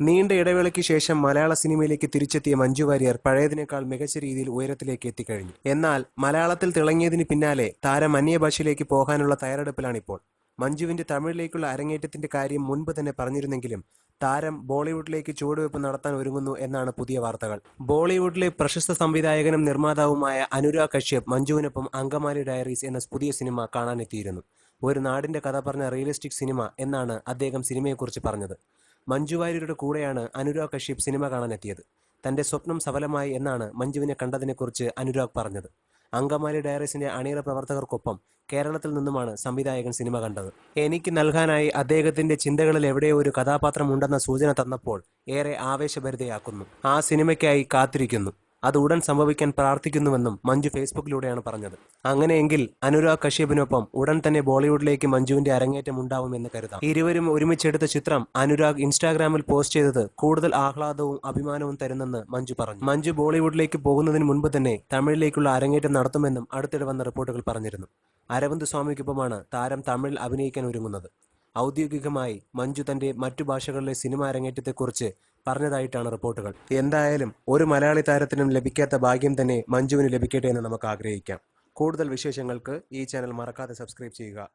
നീണ്ട ഇടവേളയ്ക്ക് ശേഷം മലയാള സിനിമയിലേക്ക് തിരിച്ചെത്തിയ മഞ്ജു വാര്യർ പഴയതിനേക്കാൾ മികച്ച രീതിയിൽ ഉയരത്തിലേക്ക് എത്തിക്കഴിഞ്ഞു. എന്നാൽ മലയാളത്തിൽ തിളങ്ങിയതിന് പിന്നാലെ താരം അന്യഭാഷയിലേക്ക് പോകാനുള്ള തയ്യാറെടുപ്പിലാണിപ്പോൾ. മഞ്ജുവിന്റെ തമിഴിലേക്കുള്ള അരങ്ങേറ്റത്തിന്റെ കാര്യം മുൻപ് തന്നെ പറഞ്ഞിരുന്നെങ്കിലും താരം ബോളിവുഡിലേക്ക് ചുവടുവെപ്പ് നടത്താൻ ഒരുങ്ങുന്നു എന്നാണ് പുതിയ വാർത്തകൾ. ബോളിവുഡിലെ പ്രശസ്ത സംവിധായകനും നിർമ്മാതാവുമായ അനുരാഗ് കശ്യപ് മഞ്ജുവിനൊപ്പം അങ്കമാലി ഡയറീസ് എന്ന പുതിയ സിനിമ കാണാനെത്തിയിരുന്നു. ഒരു നാടിന്റെ കഥ പറഞ്ഞ റിയലിസ്റ്റിക് സിനിമ എന്നാണ് അദ്ദേഹം സിനിമയെക്കുറിച്ച് പറഞ്ഞത്. മഞ്ജു വാര്യരുടെ കൂടെയാണ് അനുരാഗ് കശ്യപ് സിനിമ കാണാനെത്തിയത്. തന്റെ സ്വപ്നം സഫലമായി എന്നാണ് മഞ്ജുവിനെ കണ്ടതിനെക്കുറിച്ച് അനുരാഗ് പറഞ്ഞത്. അങ്കമാലി ഡയറീസിന്റെ അണിയറ പ്രവർത്തകർക്കൊപ്പം കേരളത്തിൽ നിന്നുമാണ് സംവിധായകൻ സിനിമ കണ്ടത്. എനിക്ക് നൽകാനായി അദ്ദേഹത്തിന്റെ ചിന്തകളിൽ എവിടെയോ ഒരു കഥാപാത്രം ഉണ്ടെന്ന സൂചന തന്നപ്പോൾ ഏറെ ആവേശഭരിതയാക്കുന്നു. ആ സിനിമയ്ക്കായി കാത്തിരിക്കുന്നു. അത് ഉടൻ സംഭവിക്കാൻ പ്രാർത്ഥിക്കുന്നുവെന്നും മഞ്ജു ഫേസ്ബുക്കിലൂടെയാണ് പറഞ്ഞത്. അങ്ങനെയെങ്കിൽ അനുരാഗ് കശ്യപിനൊപ്പം ഉടൻ തന്നെ ബോളിവുഡിലേക്ക് മഞ്ജുവിന്റെ അരങ്ങേറ്റം ഉണ്ടാവുമെന്ന് കരുതാം. ഇരുവരും ഒരുമിച്ചെടുത്ത ചിത്രം അനുരാഗ് ഇൻസ്റ്റാഗ്രാമിൽ പോസ്റ്റ് ചെയ്തത് കൂടുതൽ ആഹ്ലാദവും അഭിമാനവും തരുന്നെന്ന് മഞ്ജു പറഞ്ഞു. മഞ്ജു ബോളിവുഡിലേക്ക് പോകുന്നതിന് മുൻപ് തന്നെ തമിഴിലേക്കുള്ള അരങ്ങേറ്റം നടത്തുമെന്നും അടുത്തിടെ വന്ന റിപ്പോർട്ടുകൾ പറഞ്ഞിരുന്നു. അരവിന്ദ് സ്വാമിക്കൊപ്പമാണ് താരം തമിഴിൽ അഭിനയിക്കാൻ ഒരുങ്ങുന്നത്. ഔദ്യോഗികമായി മഞ്ജു തന്റെ മറ്റു ഭാഷകളിലെ സിനിമ അരങ്ങേറ്റത്തെക്കുറിച്ച് പറഞ്ഞതായിട്ടാണ് റിപ്പോർട്ടുകൾ. എന്തായാലും ഒരു മലയാളി താരത്തിനും ലഭിക്കാത്ത ഭാഗ്യം തന്നെ മഞ്ജുവിന് ലഭിക്കട്ടെ എന്ന് നമുക്ക് ആഗ്രഹിക്കാം. കൂടുതൽ വിശേഷങ്ങൾക്ക് ഈ ചാനൽ മറക്കാതെ സബ്സ്ക്രൈബ് ചെയ്യുക.